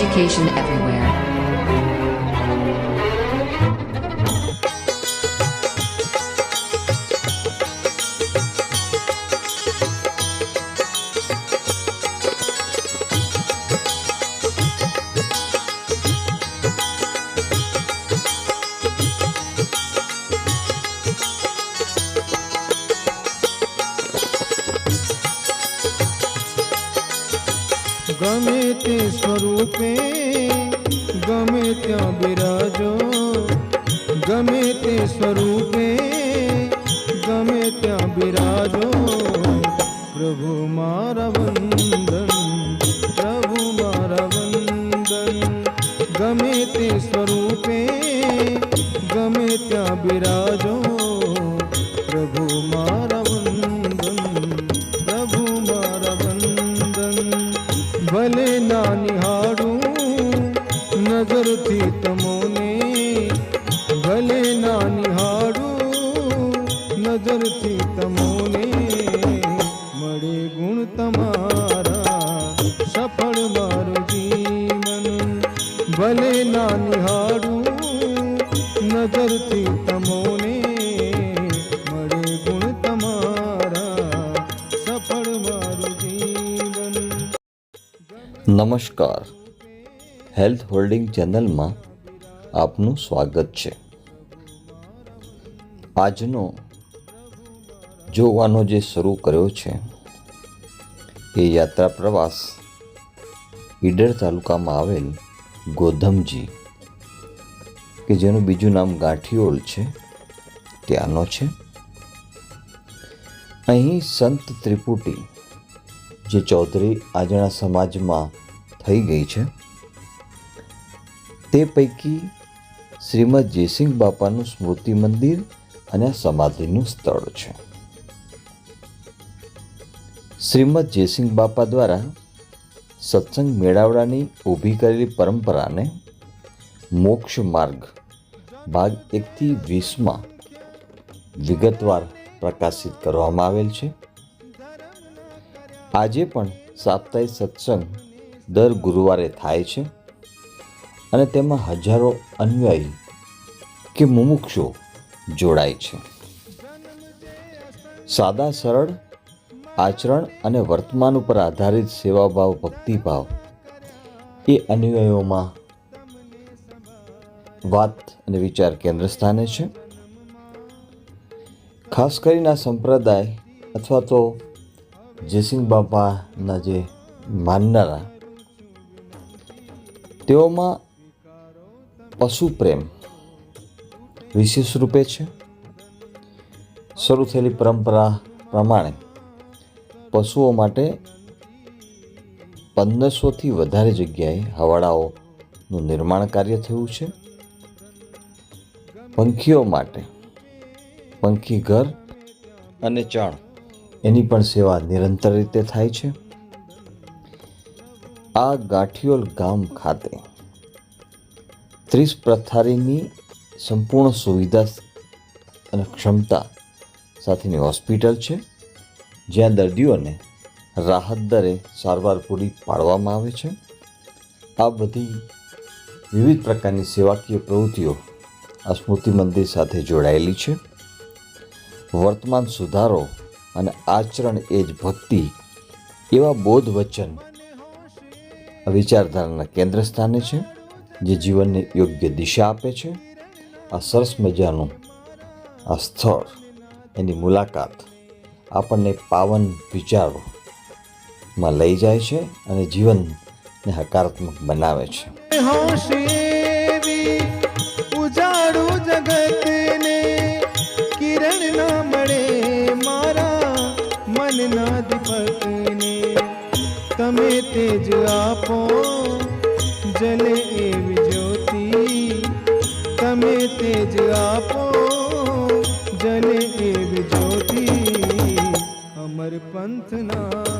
education everywhere. ગમે તે સ્વરૂપે, ગમે ત્યાં બિરાજો, ગમે તે સ્વરૂપે, ગમે ત્યાં બિરાજો. પ્રભુ મારા વંદન, પ્રભુ મારા વંદન, ગમે તે સ્વરૂપે, ગમે ત્યાં બિરાજો ભલે ના નિહાળું નજરથી તમોને, ભલે ના નિહાળું નજરથી તમોને, મળે ગુણ તમારા, સફળ મારું જીવન. ભલે ના નિહાળું નજરથી તમોને નમસ્કાર. હેલ્થ હોલ્ડિંગ ચેનલમાં આપનું સ્વાગત છે. આજનો જોવાનો જે શરૂ કર્યો છે, એ યાત્રા પ્રવાસ ઈડર તાલુકામાં આવેલ ગોધમજી, કે જેનું બીજું નામ ગાંઠિયોળ છે, ત્યાંનો છે. અહીં સંત ત્રિપુટી જે ચૌધરી આજના સમાજમાં થઈ ગઈ છે, તે પૈકી શ્રીમદ જયસિંહ બાપાનું સ્મૃતિ મંદિર અને સમાધિનું સ્થળ છે. શ્રીમદ જયસિંહ બાપા દ્વારા સત્સંગ મેળાવડાની ઊભી કરેલી પરંપરાને મોક્ષ માર્ગ ભાગ એકથી વીસમાં વિગતવાર પ્રકાશિત કરવામાં આવેલ છે. આજે પણ સાપ્તાહિક સત્સંગ દર ગુરુવારે થાય છે અને તેમાં હજારો અનુયાયી કે મુમુક્ષો જોડાય છે. સાદા, સરળ આચરણ અને વર્તમાન ઉપર આધારિત સેવાભાવ, ભક્તિભાવ એ અનુયાયીઓમાં વાત અને વિચાર કેન્દ્ર સ્થાને છે. ખાસ કરીને આ સંપ્રદાય અથવા તો જયસિંહ બાપાના જે માનનારા, તેઓમાં પશુ પ્રેમ વિશેષ રૂપે છે. શરૂ થયેલી પરંપરા પ્રમાણે પશુઓ માટે પંદરસોથી વધારે જગ્યાએ હવાડાઓનું નિર્માણ કાર્ય થયું છે. પંખીઓ માટે પંખી ઘર અને ચણ એની પણ સેવા નિરંતર રીતે થાય છે. આ ગાંઠિયોલ ગામ ખાતે ત્રીસ પ્રથારીની સંપૂર્ણ સુવિધા અને ક્ષમતા સાથેની હોસ્પિટલ છે, જ્યાં દર્દીઓને રાહત દરે સારવાર પૂરી પાડવામાં આવે છે. આ બધી વિવિધ પ્રકારની સેવાકીય પ્રવૃત્તિઓ આ સ્મૃતિ મંદિર સાથે જોડાયેલી છે. વર્તમાન સુધારો અને આચરણ એ જ ભક્તિ. એવા બોધ વચન વિચારધારાના કેન્દ્ર સ્થાને છે, જે જીવનને યોગ્ય દિશા આપે છે. આ સરસ મજાનું આ સ્થળ, એની મુલાકાત આપણને પાવન વિચારોમાં લઈ જાય છે અને જીવનને હકારાત્મક બનાવે છે. તમે તેજ આપો. જલે એવી જ્યોતિ તમે તેજ આપો. જલે એવી જ્યોતિ અમર પંથના